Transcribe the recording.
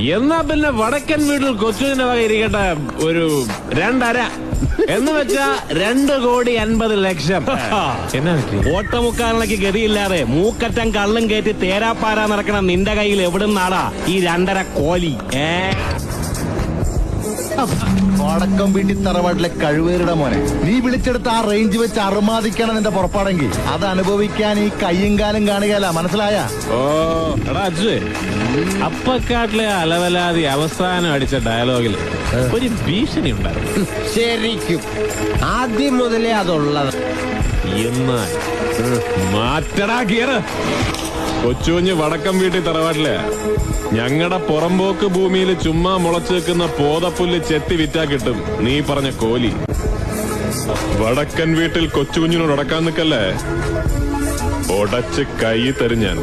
എന്നാ പിന്നെ വടക്കൻ വീട്ടിൽ കൊച്ചുവിന്റെ വക ഇരിക്കട്ടെ ഒരു രണ്ടര. എന്ന് വെച്ചാ രണ്ട് കോടി അൻപത് ലക്ഷം? ഓട്ടമുക്കാലിനൊക്കെ ഗതിയില്ലാതെ മൂക്കറ്റം കള്ളും കയറ്റി തേരാപ്പാര നടക്കണ നിന്റെ കയ്യിൽ എവിടുന്നാടാ ഈ രണ്ടര കോലി? ഏ? വടക്കം വീട്ടി തറവാട്ടിലെ കഴിവേറുടെ മോനെ. നീ വിളിച്ചെടുത്ത് ആ റേഞ്ച് വെച്ച് അറുമാദിക്കണം നിന്റെ പുറപ്പാടെങ്കിൽ. അത് അനുഭവിക്കാൻ ഈ കയ്യും കാലും കാണുകയല്ല. മനസ്സിലായ? ഓ എടാ അജു. അപ്പക്കാട്ടിലെ അലവലാതി അവസാനം അടിച്ച ഡയലോഗിൽ ഒരു ഭീഷണി ഉണ്ടായിരുന്നു. ശരിക്കും. ആദ്യം മുതലേ അതുള്ളത്. എന്നാൽ മാറ്റടാ ഗിയർ കൊച്ചുഞ്ഞ് വടക്കം വീട്ടിൽ തറവാട്ടില്ലേ ഞങ്ങളുടെ പുറമ്പോക്ക് ഭൂമിയിൽ ചുമ്മാ മുളച്ചു വെക്കുന്ന പോതപ്പുല്ല് ചെത്തി വിറ്റാ കിട്ടും. നീ പറഞ്ഞ കോലി. വടക്കൻ വീട്ടിൽ കൊച്ചുകുഞ്ഞിനോട് അടക്കാൻ നിൽക്കല്ലേ? ഉടച്ച് കൈ തരും ഞാൻ.